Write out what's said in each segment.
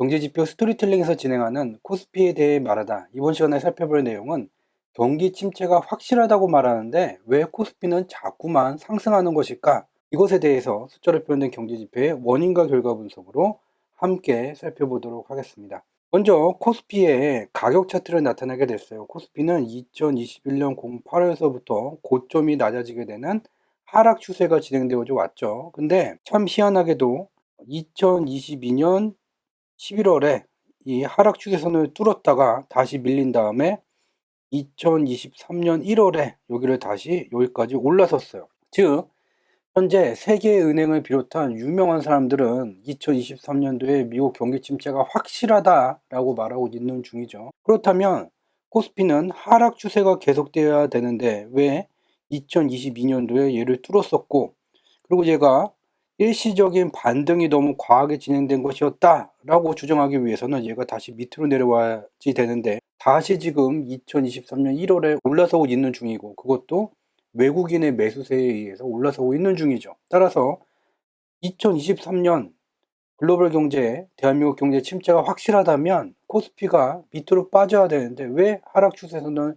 경제지표 스토리텔링에서 진행하는 코스피에 대해 말하다. 이번 시간에 살펴볼 내용은 경기 침체가 확실하다고 말하는데 왜 코스피는 자꾸만 상승하는 것일까? 이것에 대해서 숫자로 표현된 경제지표의 원인과 결과 분석으로 함께 살펴보도록 하겠습니다. 먼저 코스피의 가격 차트를 나타내게 됐어요. 코스피는 2021년 08월서부터 고점이 낮아지게 되는 하락 추세가 진행되어 왔죠. 근데 참 희한하게도 2022년 11월에 이 하락 추세선을 뚫었다가 다시 밀린 다음에 2023년 1월에 여기를 다시 여기까지 올라섰어요. 즉 현재 세계 은행을 비롯한 유명한 사람들은 2023년도에 미국 경기 침체가 확실하다라고 말하고 있는 중이죠. 그렇다면 코스피는 하락 추세가 계속되어야 되는데 왜 2022년도에 얘를 뚫었었고 그리고 얘가 일시적인 반등이 너무 과하게 진행된 것이었다라고 주장하기 위해서는 얘가 다시 밑으로 내려와야지 되는데 다시 지금 2023년 1월에 올라서고 있는 중이고 그것도 외국인의 매수세에 의해서 올라서고 있는 중이죠. 따라서 2023년 글로벌 경제, 대한민국 경제 침체가 확실하다면 코스피가 밑으로 빠져야 되는데 왜 하락 추세에서는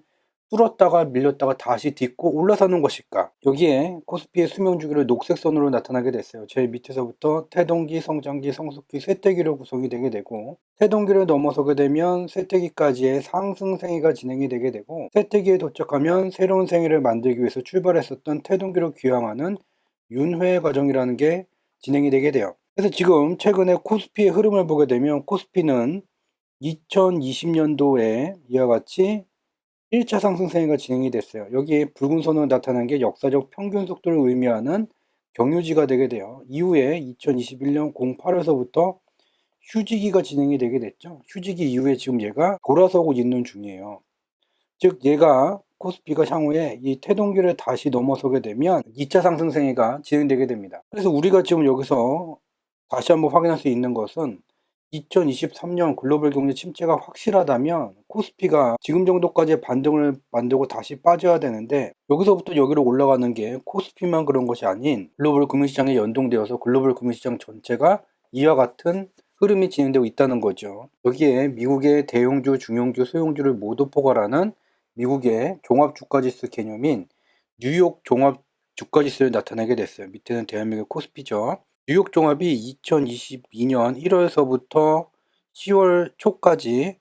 뚫었다가 밀렸다가 다시 딛고 올라서는 것일까? 여기에 코스피의 수명 주기를 녹색 선으로 나타나게 됐어요. 제일 밑에서부터 태동기, 성장기, 성숙기, 쇠퇴기로 구성이 되게 되고 태동기를 넘어서게 되면 쇠퇴기까지의 상승 생애가 진행이 되게 되고 쇠퇴기에 도착하면 새로운 생애를 만들기 위해서 출발했었던 태동기로 귀향하는 윤회 과정이라는 게 진행이 되게 돼요. 그래서 지금 최근에 코스피의 흐름을 보게 되면 코스피는 2020년도에 이와 같이 1차 상승세가 진행이 됐어요. 여기에 붉은 선으로 나타난 게 역사적 평균 속도를 의미하는 경유지가 되게 돼요. 이후에 2021년 08월서부터 휴지기가 진행이 되게 됐죠. 휴지기 이후에 지금 얘가 돌아서고 있는 중이에요. 즉 얘가 코스피가 향후에 이 태동기를 다시 넘어서게 되면 2차 상승 세가 진행되게 됩니다. 그래서 우리가 지금 여기서 다시 한번 확인할 수 있는 것은 2023년 글로벌 경제 침체가 확실하다면 코스피가 지금 정도까지의 반등을 만들고 다시 빠져야 되는데 여기서부터 여기로 올라가는 게 코스피만 그런 것이 아닌 글로벌 금융시장에 연동되어서 글로벌 금융시장 전체가 이와 같은 흐름이 진행되고 있다는 거죠. 여기에 미국의 대형주, 중형주, 소형주를 모두 포괄하는 미국의 종합주가지수 개념인 뉴욕 종합주가지수를 나타내게 됐어요. 밑에는 대한민국 코스피죠. 뉴욕 종합이 2022년 1월서부터 10월 초까지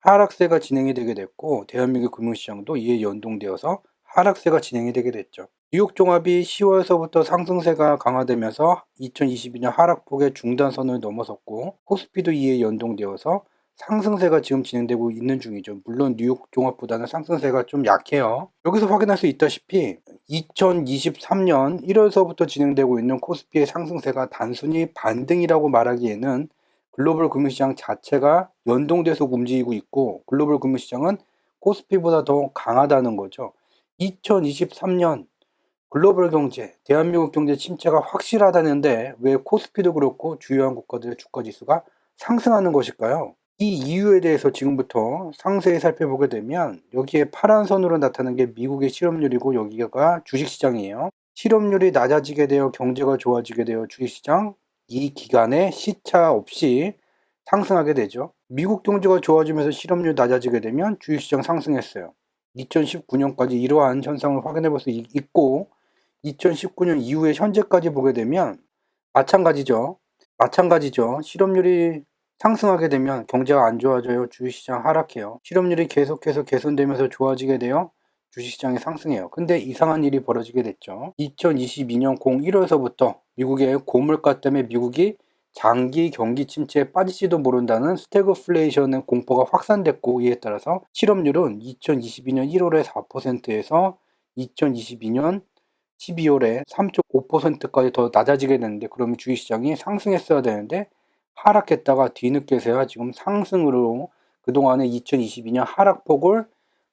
하락세가 진행이 되게 됐고 대한민국 금융시장도 이에 연동되어서 하락세가 진행이 되게 됐죠. 뉴욕 종합이 10월서부터 상승세가 강화되면서 2022년 하락폭의 중단선을 넘어섰고 코스피도 이에 연동되어서 상승세가 지금 진행되고 있는 중이죠. 물론 뉴욕 종합보다는 상승세가 좀 약해요. 여기서 확인할 수 있다시피 2023년 1월서부터 진행되고 있는 코스피의 상승세가 단순히 반등이라고 말하기에는 글로벌 금융시장 자체가 연동돼서 움직이고 있고 글로벌 금융시장은 코스피보다 더 강하다는 거죠. 2023년 글로벌 경제, 대한민국 경제 침체가 확실하다는데 왜 코스피도 그렇고 주요한 국가들의 주가 지수가 상승하는 것일까요? 이 이유에 대해서 지금부터 상세히 살펴보게 되면 여기에 파란 선으로 나타나는 게 미국의 실업률이고 여기가 주식시장이에요. 실업률이 낮아지게 되어 경제가 좋아지게 되어 주식시장 이 기간에 시차 없이 상승하게 되죠. 미국 경제가 좋아지면서 실업률이 낮아지게 되면 주식시장 상승했어요. 2019년까지 이러한 현상을 확인해 볼 수 있고 2019년 이후에 현재까지 보게 되면 마찬가지죠. 마찬가지죠. 실업률이 상승하게 되면 경제가 안 좋아져요. 주식시장 하락해요. 실업률이 계속해서 개선되면서 좋아지게 되어 주식시장이 상승해요. 근데 이상한 일이 벌어지게 됐죠. 2022년 01월서부터 미국의 고물가 때문에 미국이 장기 경기 침체에 빠질지도 모른다는 스태그플레이션의 공포가 확산됐고 이에 따라서 실업률은 2022년 1월에 4%에서 2022년 12월에 3.5%까지 더 낮아지게 되는데 그러면 주식시장이 상승했어야 되는데 하락했다가 뒤늦게서야 지금 상승으로 그동안의 2022년 하락폭을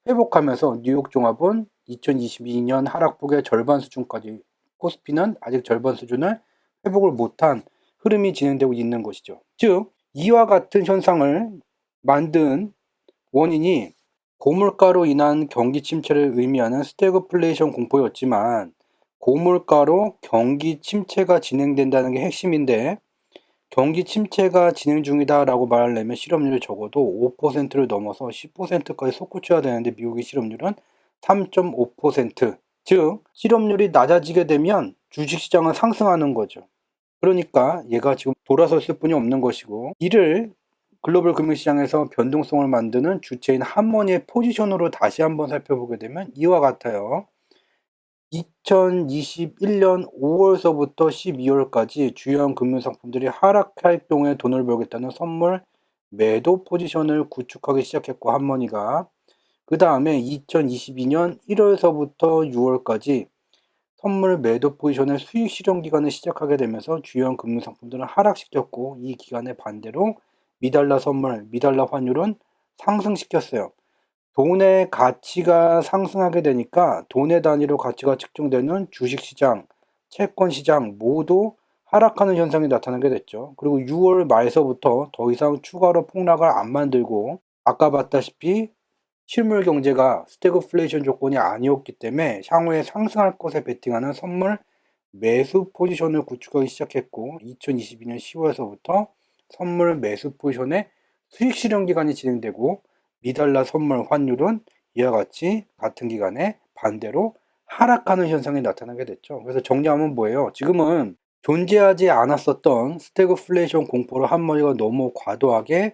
회복하면서 뉴욕 종합은 2022년 하락폭의 절반 수준까지 코스피는 아직 절반 수준을 회복을 못한 흐름이 진행되고 있는 것이죠. 즉 이와 같은 현상을 만든 원인이 고물가로 인한 경기 침체를 의미하는 스태그플레이션 공포였지만 고물가로 경기 침체가 진행된다는 게 핵심인데 경기 침체가 진행 중이다라고 말하려면 실업률이 적어도 5%를 넘어서 10%까지 솟구쳐야 되는데 미국의 실업률은 3.5%. 즉, 실업률이 낮아지게 되면 주식시장은 상승하는 거죠. 그러니까 얘가 지금 돌아섰을 뿐이 없는 것이고 이를 글로벌 금융시장에서 변동성을 만드는 주체인 한머니의 포지션으로 다시 한번 살펴보게 되면 이와 같아요. 2021년 5월서부터 12월까지 주요한 금융상품들이 하락할 경우에 돈을 벌겠다는 선물 매도 포지션을 구축하기 시작했고 한머니가 그 다음에 2022년 1월서부터 6월까지 선물 매도 포지션의 수익 실현 기간을 시작하게 되면서 주요한 금융상품들은 하락시켰고 이 기간에 반대로 미달러 선물, 미달러 환율은 상승시켰어요. 돈의 가치가 상승하게 되니까 돈의 단위로 가치가 측정되는 주식시장, 채권시장 모두 하락하는 현상이 나타나게 됐죠. 그리고 6월 말서부터 더 이상 추가로 폭락을 안 만들고 아까 봤다시피 실물 경제가 스태그플레이션 조건이 아니었기 때문에 향후에 상승할 것에 베팅하는 선물 매수 포지션을 구축하기 시작했고 2022년 10월서부터 선물 매수 포지션의 수익 실현 기간이 진행되고 미달러 선물 환율은 이와 같이 같은 기간에 반대로 하락하는 현상이 나타나게 됐죠. 그래서 정리하면 뭐예요? 지금은 존재하지 않았었던 스태그플레이션 공포를 한머리가 너무 과도하게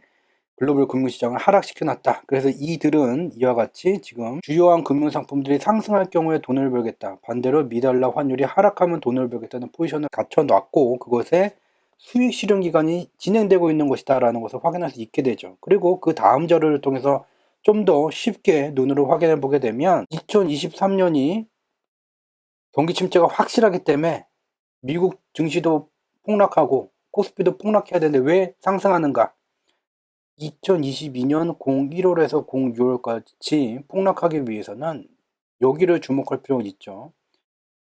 글로벌 금융시장을 하락시켜놨다. 그래서 이들은 이와 같이 지금 주요한 금융상품들이 상승할 경우에 돈을 벌겠다. 반대로 미달러 환율이 하락하면 돈을 벌겠다는 포지션을 갖춰놨고 그것에 수익 실현 기간이 진행되고 있는 것이다라는 것을 확인할 수 있게 되죠. 그리고 그 다음 자료를 통해서 좀 더 쉽게 눈으로 확인해 보게 되면 2023년이 경기 침체가 확실하기 때문에 미국 증시도 폭락하고 코스피도 폭락해야 되는데 왜 상승하는가? 2022년 01월에서 06월까지 폭락하기 위해서는 여기를 주목할 필요가 있죠.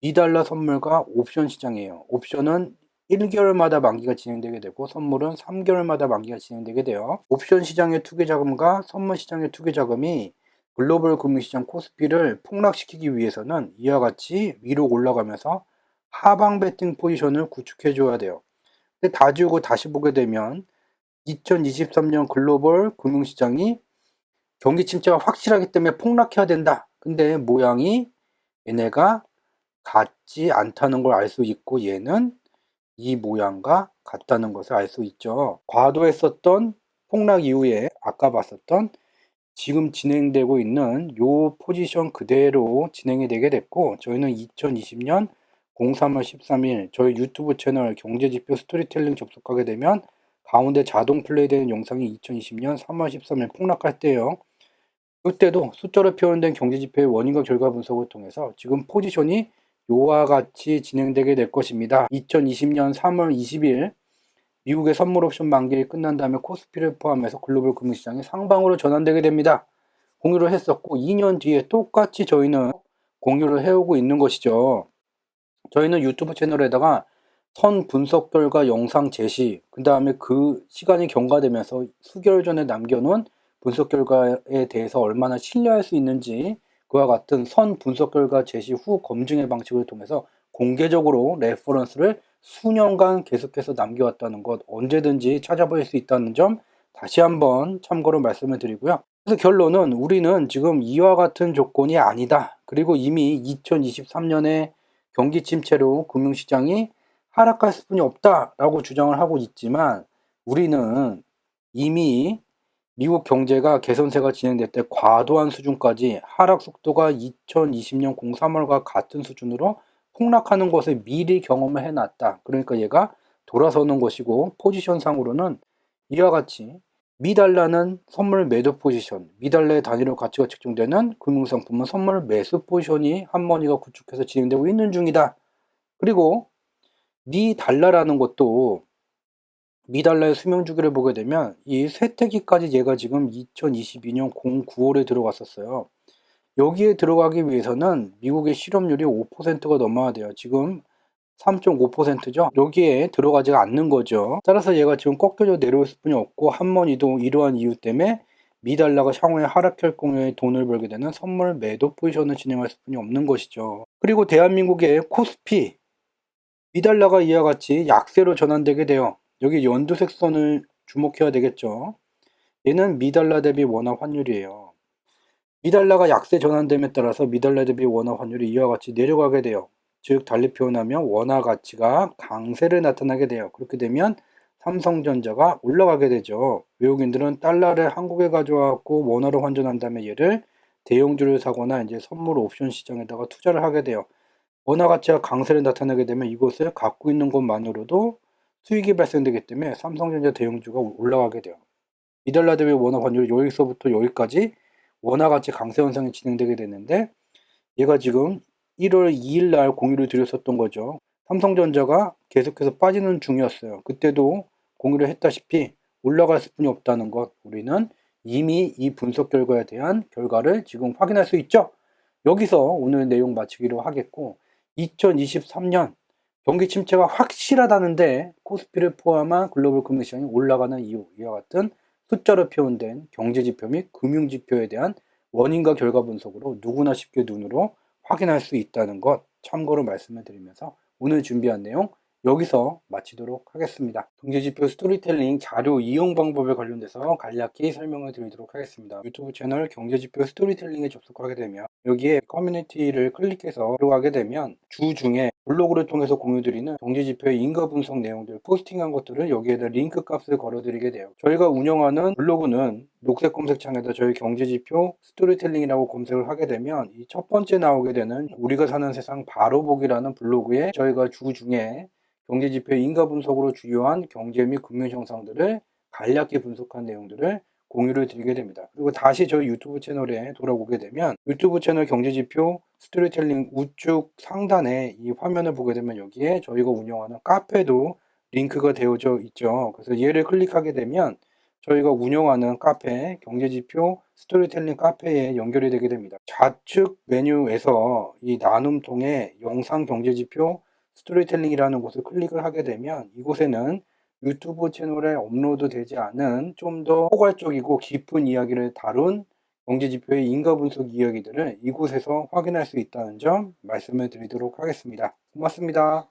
2달러 선물과 옵션 시장이에요. 옵션은 1개월마다 만기가 진행되게 되고 선물은 3개월마다 만기가 진행되게 돼요. 옵션 시장의 투기 자금과 선물 시장의 투기 자금이 글로벌 금융시장 코스피를 폭락시키기 위해서는 이와 같이 위로 올라가면서 하방 베팅 포지션을 구축해 줘야 돼요. 근데 다 지우고 다시 보게 되면 2023년 글로벌 금융시장이 경기 침체가 확실하기 때문에 폭락해야 된다. 근데 모양이 얘네가 같지 않다는 걸 알 수 있고 얘는 이 모양과 같다는 것을 알 수 있죠. 과도했었던 폭락 이후에 아까 봤었던 지금 진행되고 있는 요 포지션 그대로 진행이 되게 됐고 저희는 2020년 03월 13일 저희 유튜브 채널 경제지표 스토리텔링 접속하게 되면 가운데 자동 플레이되는 영상이 2020년 3월 13일 폭락할 때요. 그때도 숫자로 표현된 경제지표의 원인과 결과 분석을 통해서 지금 포지션이 요와 같이 진행되게 될 것입니다. 2020년 3월 20일 미국의 선물 옵션 만기일 끝난 다음에 코스피를 포함해서 글로벌 금융시장이 상방으로 전환되게 됩니다. 공유를 했었고 2년 뒤에 똑같이 저희는 공유를 해오고 있는 것이죠. 저희는 유튜브 채널에다가 선 분석 결과 영상 제시, 그 다음에 그 시간이 경과되면서 수개월 전에 남겨놓은 분석 결과에 대해서 얼마나 신뢰할 수 있는지 그와 같은 선 분석 결과 제시 후 검증의 방식을 통해서 공개적으로 레퍼런스를 수년간 계속해서 남겨왔다는 것 언제든지 찾아볼 수 있다는 점 다시 한번 참고로 말씀을 드리고요. 그래서 결론은 우리는 지금 이와 같은 조건이 아니다. 그리고 이미 2023년에 경기 침체로 금융시장이 하락할 수뿐이 없다라고 주장을 하고 있지만 우리는 이미 미국 경제가 개선세가 진행될 때 과도한 수준까지 하락 속도가 2020년 03월과 같은 수준으로 폭락하는 것을 미리 경험을 해놨다. 그러니까 얘가 돌아서는 것이고 포지션상으로는 이와 같이 미달라는 선물 매도 포지션, 미달러의 단위로 가치가 측정되는 금융상품은 선물 매수 포지션이 한머니가 구축해서 진행되고 있는 중이다. 그리고 미달러라는 것도 미달러의 수명 주기를 보게 되면 이 쇠퇴기까지 얘가 지금 2022년 09월에 들어갔었어요. 여기에 들어가기 위해서는 미국의 실업률이 5%가 넘어야 돼요. 지금 3.5%죠. 여기에 들어가지가 않는 거죠. 따라서 얘가 지금 꺾여져 내려올 수뿐이 없고 한머니도 이러한 이유 때문에 미달러가 향후에 하락할 경우에 돈을 벌게 되는 선물 매도 포지션을 진행할 수뿐이 없는 것이죠. 그리고 대한민국의 코스피 미달러가 이와 같이 약세로 전환되게 돼요. 여기 연두색 선을 주목해야 되겠죠. 얘는 미달러 대비 원화 환율이에요. 미달러가 약세 전환됨에 따라서 미달러 대비 원화 환율이 이와 같이 내려가게 돼요. 즉 달리 표현하면 원화 가치가 강세를 나타나게 돼요. 그렇게 되면 삼성전자가 올라가게 되죠. 외국인들은 달러를 한국에 가져와갖고 원화로 환전한 다음에 얘를 대형주를 사거나 이제 선물 옵션 시장에다가 투자를 하게 돼요. 원화 가치가 강세를 나타내게 되면 이것을 갖고 있는 것만으로도 수익이 발생되기 때문에 삼성전자 대형주가 올라가게 돼요. 미달러 대비 원화 환율이 여기서부터 여기까지 원화 가치 강세 현상이 진행되게 됐는데 얘가 지금 1월 2일 날 공유를 드렸었던 거죠. 삼성전자가 계속해서 빠지는 중이었어요. 그때도 공유를 했다시피 올라갈 수뿐이 없다는 것 우리는 이미 이 분석 결과에 대한 결과를 지금 확인할 수 있죠. 여기서 오늘 내용 마치기로 하겠고 2023년 경기 침체가 확실하다는데 코스피를 포함한 글로벌 금융 시장이 올라가는 이유 이와 같은 숫자로 표현된 경제 지표 및 금융 지표에 대한 원인과 결과 분석으로 누구나 쉽게 눈으로 확인할 수 있다는 것 참고로 말씀을 드리면서 오늘 준비한 내용 여기서 마치도록 하겠습니다. 경제지표 스토리텔링 자료 이용 방법에 관련돼서 간략히 설명을 드리도록 하겠습니다. 유튜브 채널 경제지표 스토리텔링에 접속하게 되면 여기에 커뮤니티를 클릭해서 들어가게 되면 주 중에 블로그를 통해서 공유드리는 경제지표의 인가 분석 내용들 포스팅한 것들을 여기에다 링크 값을 걸어드리게 돼요. 저희가 운영하는 블로그는 녹색 검색창에다 저희 경제지표 스토리텔링이라고 검색을 하게 되면 이 첫 번째 나오게 되는 우리가 사는 세상 바로 보기라는 블로그에 저희가 주 중에 경제지표의 인가 분석으로 주요한 경제 및 금융 형상들을 간략히 분석한 내용들을 공유를 드리게 됩니다. 그리고 다시 저희 유튜브 채널에 돌아오게 되면 유튜브 채널 경제지표 스토리텔링 우측 상단에 이 화면을 보게 되면 여기에 저희가 운영하는 카페도 링크가 되어져 있죠. 그래서 얘를 클릭하게 되면 저희가 운영하는 카페 경제지표 스토리텔링 카페에 연결이 되게 됩니다. 좌측 메뉴에서 이 나눔통에 영상 경제지표 스토리텔링이라는 곳을 클릭을 하게 되면 이곳에는 유튜브 채널에 업로드 되지 않은 좀 더 포괄적이고 깊은 이야기를 다룬 경제지표의 인가 분석 이야기들을 이곳에서 확인할 수 있다는 점 말씀을 드리도록 하겠습니다. 고맙습니다.